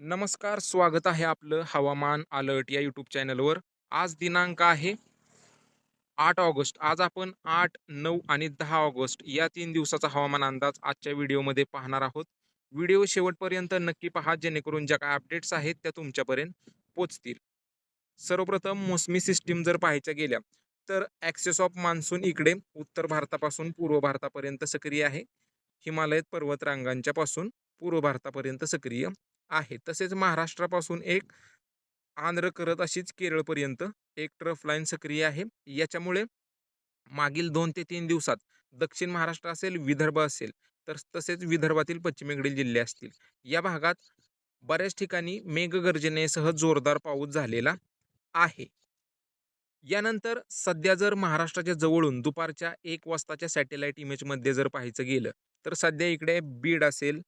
नमस्कार स्वागत आहे आपलं हवामान अलर्ट या यूट्यूब चॅनलवर. आज दिनांक आहे आठ ऑगस्ट. आज आपण आठ नऊ आणि दहा ऑगस्ट या तीन दिवसाचा हवामान अंदाज आजच्या व्हिडिओमध्ये पाहणार आहोत. व्हिडिओ शेवटपर्यंत नक्की पहा जेणेकरून ज्या काय अपडेट्स आहेत त्या तुमच्यापर्यंत पोचतील सर्वप्रथम मोसमी सिस्टीम जर पाहायच्या गेल्या तर ॲक्सेस ऑफ मान्सून इकडे उत्तर भारतापासून पूर्व भारतापर्यंत सक्रिय आहे. हिमालयत पर्वतरांगांच्या पासून पूर्व भारतापर्यंत सक्रिय. आहे. तसेच महाराष्ट्रापासून एक आंध्र करत अशीच केरळपर्यंत एक ट्रफ लाईन सक्रिय आहे. याच्यामुळे मागील दोन ते तीन दिवसात दक्षिण महाराष्ट्र असेल विदर्भ असेल तर तसेच विदर्भातील पश्चिमेकडील जिल्हे असतील. या भागात बऱ्याच ठिकाणी मेघगर्जनेसह जोरदार पाऊस झालेला आहे. यानंतर सध्या जर महाराष्ट्राच्या जवळून दुपारच्या एक वाजताच्या सॅटेलाईट इमेजमध्ये जर पाहायचं गेलं तर सध्या इकडे बीड असेल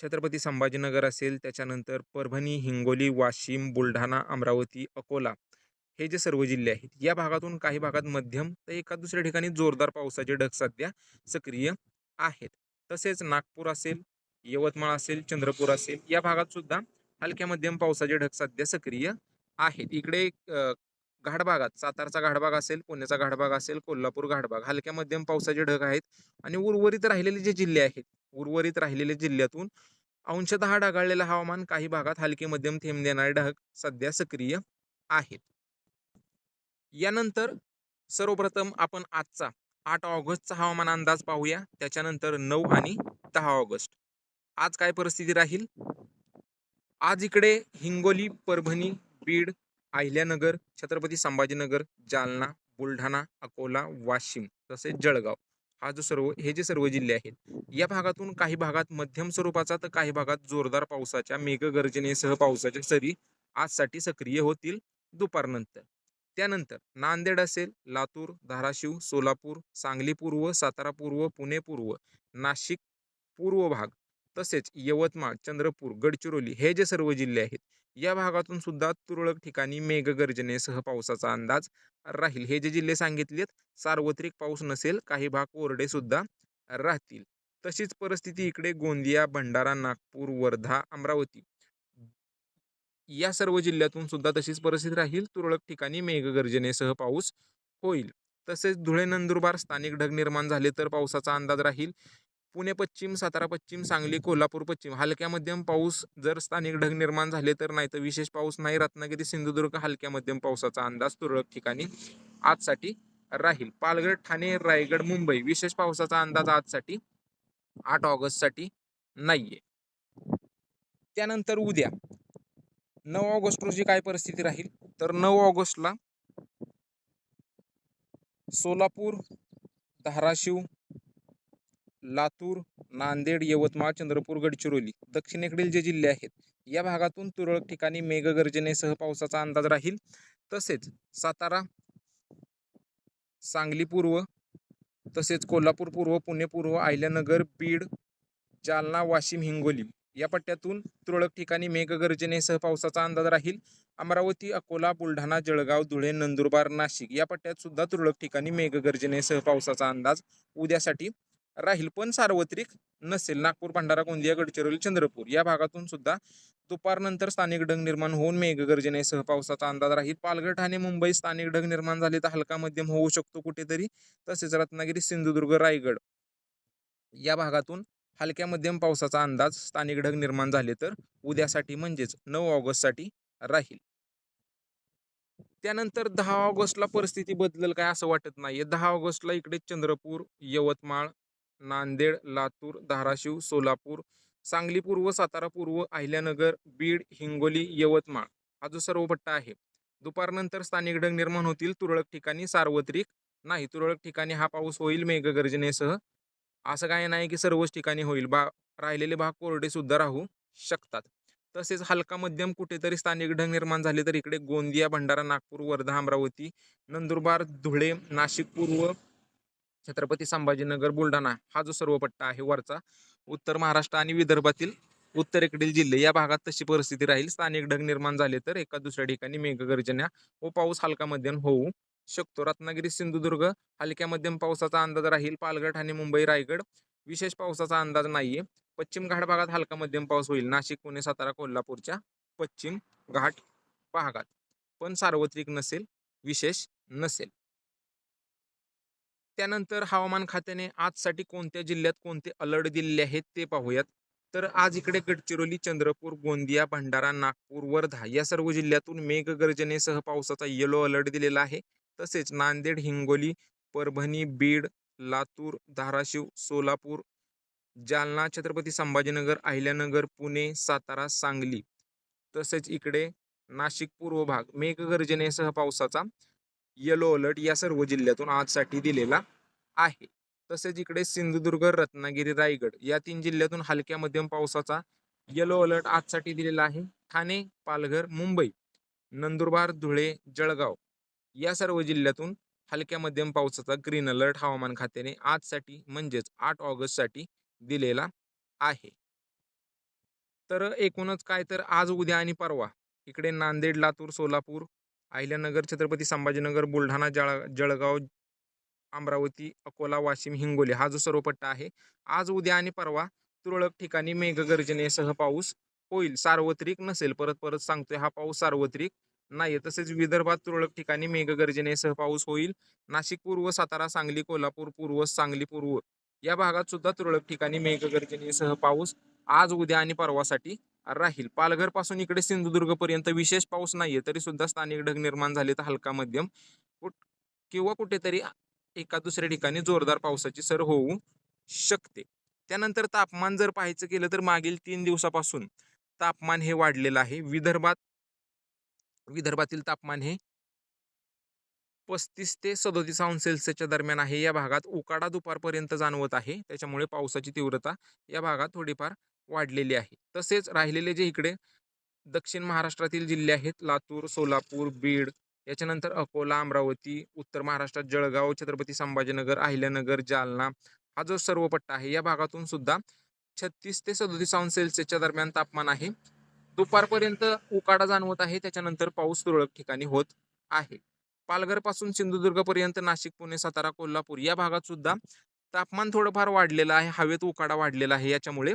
छत्रपती संभाजीनगर असेल त्याच्यानंतर परभणी हिंगोली वाशिम बुलढाणा अमरावती अकोला हे जे सर्व जिल्हे आहेत या भागातून काही भागात मध्यम तर एका दुसऱ्या ठिकाणी जोरदार पावसाचे ढग सध्या सक्रिय आहेत. तसेच नागपूर असेल यवतमाळ असेल चंद्रपूर असेल या भागात सुद्धा हलक्या मध्यम पावसाचे ढग सध्या सक्रिय आहेत. इकडे घाटभागात सातारचा घाटभाग असेल पुण्याचा घाटभाग असेल कोल्हापूर घाटभाग हलक्या मध्यम पावसाचे ढग आहेत आणि उर्वरित राहिलेले जे जिल्हे आहेत उर्वरित राहिलेले जिल्ह्यातून अंशतः ढगाळलेलं हवामान काही भागात हलके मध्यम थेंब देणारे ढग सध्या सक्रिय आहेत. यानंतर सर्वप्रथम आपण आजचा आठ ऑगस्टचा हवामान अंदाज पाहूया. त्याच्यानंतर नऊ आणि दहा ऑगस्ट. आज काय परिस्थिती राहील? आज इकडे हिंगोली परभणी बीड अहिल्यानगर छत्रपती संभाजीनगर जालना बुलढाणा अकोला वाशिम तसेच जळगाव. हा जो सर्व हे जे सर्व जिल्हे आहेत या भागातून काही भागात मध्यम स्वरूपाचा तर काही भागात जोरदार पावसाच्या मेघगर्जनेसह पावसाच्या सरी आजसाठी सक्रिय होतील दुपारनंतर. त्यानंतर नांदेड असेल लातूर धाराशिव सोलापूर सांगली पूर्व सातारा पूर्व पुणे पूर्व नाशिक पूर्व भाग तसेच यवतमाळ चंद्रपूर गडचिरोली हे जे सर्व जिल्हे आहेत या भागातून सुद्धा तुरळक ठिकाणी मेघगर्जनेसह पावसाचा अंदाज राहील. हे जे जिल्हे सांगितलेत सार्वत्रिक पाऊस नसेल काही भाग कोरडे सुद्धा राहतील. तशीच परिस्थिती इकडे गोंदिया भंडारा नागपूर वर्धा अमरावती या सर्व जिल्ह्यातून सुद्धा तशीच परिस्थिती राहील. तुरळक ठिकाणी मेघगर्जनेसह पाऊस होईल. तसेच धुळे नंदुरबार स्थानिक ढग निर्माण झाले तर पावसाचा अंदाज राहील. पुणे पश्चिम सातारा पश्चिम सांगली कोल्हापूर पश्चिम. हलक्या मध्यम पाऊस जर स्थानिक ढग निर्माण झाले तर नाही तर विशेष पाऊस नाही. रत्नागिरी सिंधुदुर्ग हलक्या मध्यम पावसाचा अंदाज तुरळक ठिकाणी आजसाठी राहील. पालघर ठाणे रायगड मुंबई विशेष पावसाचा अंदाज आजसाठी आठ ऑगस्टसाठी नाहीये. त्यानंतर उद्या नऊ ऑगस्ट रोजी काय परिस्थिती राहील? तर नऊ ऑगस्टला सोलापूर धाराशिव लातूर नांदेड यवतमाळ चंद्रपूर गडचिरोली दक्षिणेकडील जे जिल्हे आहेत या भागातून तुरळक ठिकाणी मेघगर्जनेसह पावसाचा अंदाज राहील. तसेच सातारा सांगली पूर्व तसेच कोल्हापूर पूर्व पुणे पूर्व आयल्यानगर बीड जालना वाशिम हिंगोली या पट्ट्यातून तुरळक ठिकाणी मेघगर्जनेसह पावसाचा अंदाज राहील. अमरावती अकोला बुलढाणा जळगाव धुळे नंदुरबार नाशिक या पट्ट्यात सुद्धा तुरळक ठिकाणी मेघगर्जनेसह पावसाचा अंदाज उद्यासाठी राहील. पण सार्वत्रिक नसेल. नागपूर भंडारा गोंदिया गडचिरोली चंद्रपूर या भागातून सुद्धा दुपारनंतर स्थानिक ढग निर्माण होऊन मेघगर्जनेसह पावसाचा अंदाज राहील. पालघर ठाणे मुंबई स्थानिक ढग निर्माण झाले तर हलका मध्यम होऊ शकतो कुठेतरी तसेच रत्नागिरी सिंधुदुर्ग रायगड या भागातून हलक्या मध्यम पावसाचा अंदाज स्थानिक ढग निर्माण झाले तर उद्यासाठी म्हणजेच नऊ ऑगस्टसाठी राहील. त्यानंतर दहा ऑगस्टला परिस्थिती बदलेल काय असं वाटत नाहीये. दहा ऑगस्टला इकडे चंद्रपूर यवतमाळ नांदेड लातूर धाराशिव सोलापूर सांगली पूर्व सातारा पूर्व अहिल्यानगर बीड हिंगोली यवतमाळ हा जो सर्व पट्टा आहे. दुपारनंतर स्थानिक ढग निर्माण होतील. तुरळक ठिकाणी सार्वत्रिक नाही तुरळक ठिकाणी हा पाऊस होईल मेघगर्जनेसह. असं काय नाही की सर्वच ठिकाणी होईल. बा राहिलेले भाग कोरडे सुद्धा राहू शकतात. तसेच हलका मध्यम कुठेतरी स्थानिक ढग निर्माण झाले तर इकडे गोंदिया भंडारा नागपूर वर्धा अमरावती नंदुरबार धुळे नाशिक पूर्व छत्रपती संभाजीनगर बुलढाणा हा जो सर्व पट्टा आहे वरचा उत्तर महाराष्ट्र आणि विदर्भातील उत्तरेकडील जिल्हे या भागात तशी परिस्थिती राहील. स्थानिक ढग निर्माण झाले तर एका दुसऱ्या ठिकाणी मेघगर्जन्या व पाऊस हलका मध्यम होऊ शकतो. रत्नागिरी सिंधुदुर्ग हलक्या मध्यम पावसाचा अंदाज राहील. पालघर ठाणे मुंबई रायगड विशेष पावसाचा अंदाज नाहीये. पश्चिम घाट भागात हलका मध्यम पाऊस होईल. नाशिक पुणे सातारा कोल्हापूरच्या पश्चिम घाट भागात. पण सार्वत्रिक नसेल विशेष नसेल. त्यानंतर हवामान खात्याने आजसाठी कोणत्या जिल्ह्यात कोणते अलर्ट दिलेले आहेत ते पाहूयात. तर आज इकडे गडचिरोली चंद्रपूर गोंदिया भंडारा नागपूर वर्धा या सर्व जिल्ह्यातून मेघगर्जनेसह पावसाचा येलो अलर्ट दिलेला आहे. तसेच नांदेड हिंगोली परभणी बीड लातूर धाराशिव सोलापूर जालना छत्रपती संभाजीनगर अहिल्यानगर पुणे सातारा सांगली. तसेच इकडे नाशिक पूर्व भाग मेघगर्जनेसह पावसाचा येलो अलर्ट या सर्व जिल्ह्यातून आजसाठी दिलेला आहे. तसेच इकडे सिंधुदुर्ग रत्नागिरी रायगड या तीन जिल्ह्यातून हलक्या मध्यम पावसाचा येलो अलर्ट आजसाठी दिलेला आहे. ठाणे पालघर मुंबई नंदुरबार धुळे जळगाव या सर्व जिल्ह्यातून हलक्या मध्यम पावसाचा ग्रीन अलर्ट हवामान खात्याने आजसाठी म्हणजेच आठ ऑगस्टसाठी दिलेला आहे. तर एकूणच काय तर आज उद्या आणि परवा इकडे नांदेड लातूर सोलापूर अहिल्यानगर छत्रपती संभाजीनगर बुलढाणा जळ जळगाव अमरावती अकोला वाशिम हिंगोली हा जो सर्व पट्टा आहे. आज उद्या आणि परवा तुरळक ठिकाणी मेघगर्जनेसह पाऊस होईल. सार्वत्रिक नसेल परत परत सांगतोय हा पाऊस सार्वत्रिक नाही तसेच विदर्भात तुरळक ठिकाणी मेघगर्जनेसह पाऊस होईल. नाशिक पूर्व सातारा सांगली कोल्हापूर पूर्व सांगली पूर्व या भागात सुद्धा तुरळक ठिकाणी मेघगर्जनेसह पाऊस. आज उद्या आणि परवासाठी राहील पालघरपासून इकडे सिंधुदुर्ग पर्यंत विशेष पाऊस नाहीये तरी सुद्धा स्थानिक ढग निर्माण झाले तर हलका मध्यम. कुठ किंवा कुठेतरी एका दुसऱ्या ठिकाणी जोरदार पावसाची सर होऊ शकते. त्यानंतर तापमान जर पाहायचं केलं तर मागील तीन दिवसापासून तापमान हे वाढलेलं आहे. विदर्भात विदर्भातील तापमान हे पस्तीस ते सदोतीस अंश सेल्सिअसच्या दरम्यान आहे. या भागात उकाडा दुपारपर्यंत जाणवत आहे. त्याच्यामुळे पावसाची तीव्रता या भागात थोडीफार वाढलेली आहे. तसेच राहिलेले जे इकडे दक्षिण महाराष्ट्रातील जिल्हे आहेत लातूर सोलापूर बीड याच्यानंतर अकोला अमरावती उत्तर महाराष्ट्रात जळगाव छत्रपती संभाजीनगर अहिल्यानगर जालना हा जो सर्व पट्टा आहे या भागातून सुद्धा छत्तीस ते सदोतीस अंश सेल्सिअसच्या दरम्यान तापमान आहे. दुपारपर्यंत उकाडा जाणवत आहे त्याच्यानंतर पाऊस तुरळक ठिकाणी होत आहे. पालघरपासून सिंधुदुर्गपर्यंत नाशिक पुणे सातारा कोल्हापूर या भागात सुद्धा तापमान थोडंफार वाढलेलं आहे हवेत उकाडा वाढलेला आहे याच्यामुळे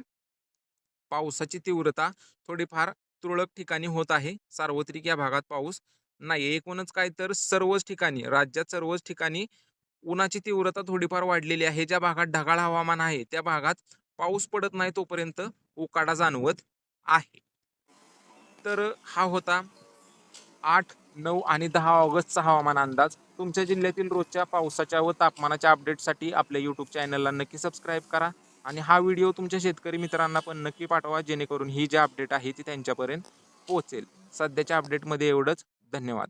पावसाची तीव्रता थोडीफार तुरळक ठिकाणी होत आहे. सार्वत्रिक या भागात पाऊस नाही एकूणच काय तर सर्वच ठिकाणी राज्यात सर्वच ठिकाणी उन्हाची तीव्रता थोडीफार वाढलेली आहे. ज्या भागात ढगाळ हवामान आहे त्या भागात पाऊस पडत नाही तोपर्यंत उकाडा जाणवत आहे. तर हा होता आठ नऊ आणि दहा ऑगस्टचा हवामान अंदाज. तुमच्या जिल्ह्यातील रोजच्या पावसाच्या व तापमानाच्या अपडेटसाठी आपल्या यूट्यूब चॅनलला नक्की सबस्क्राईब करा. आणि हा व्हिडिओ तुमच्या शेतकरी मित्रांना पण नक्की पाठवा जेणेकरून ही जी अपडेट आहे ती त्यांच्यापर्यंत पोहोचेल. सध्याच्या अपडेटमध्ये एवढंच. धन्यवाद.